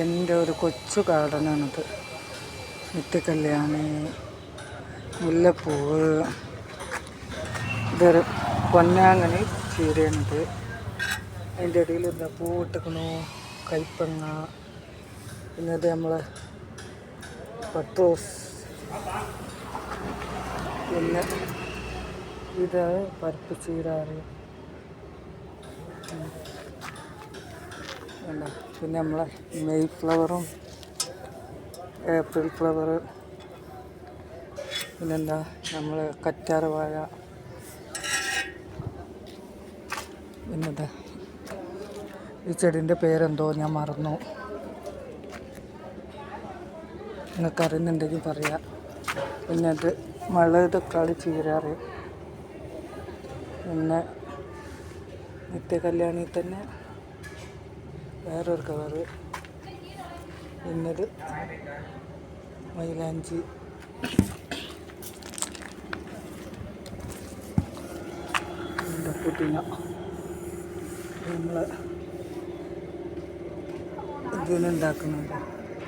എന്റെ ഒരു കൊച്ചു ഗാർഡനാണിത് നിത്യകല്യാണി മുല്ലപ്പൂവ് ഇതൊരു പൊന്നാങ്ങനെ ചീരയാണിത് അതിന്റെ ഇടയിൽ എന്താ പൂവിട്ടക്കണു കൈപ്പങ്ങ പിന്നെ ഇത് നമ്മളെ പത്തോസ് പിന്നെ ഇത് പരിപ്പ് ചീരാറ്. വേണ്ട പിന്നെ നമ്മളെ മെയ് ഫ്ലവറും ഏപ്രിൽ ഫ്ലവർ പിന്നെന്താ? നമ്മൾ കറ്റാർ വാഴ പിന്നെന്താ? ഈ ചെടീന്റെ പേരെന്തോ ഞാൻ മറന്നു. നിങ്ങൾക്ക് അറിയുന്നുണ്ടെങ്കിൽ പറയാം. പിന്നെ അത് മഴ തക്കാളി ചീരാറ്. പിന്നെ നിത്യകല്യാണി തന്നെ വേറൊരു കളറ്. പിന്നത് മൈലാഞ്ചി. പുട്ടിന നമ്മൾ ഇതിനുണ്ടാക്കുന്നുണ്ട്.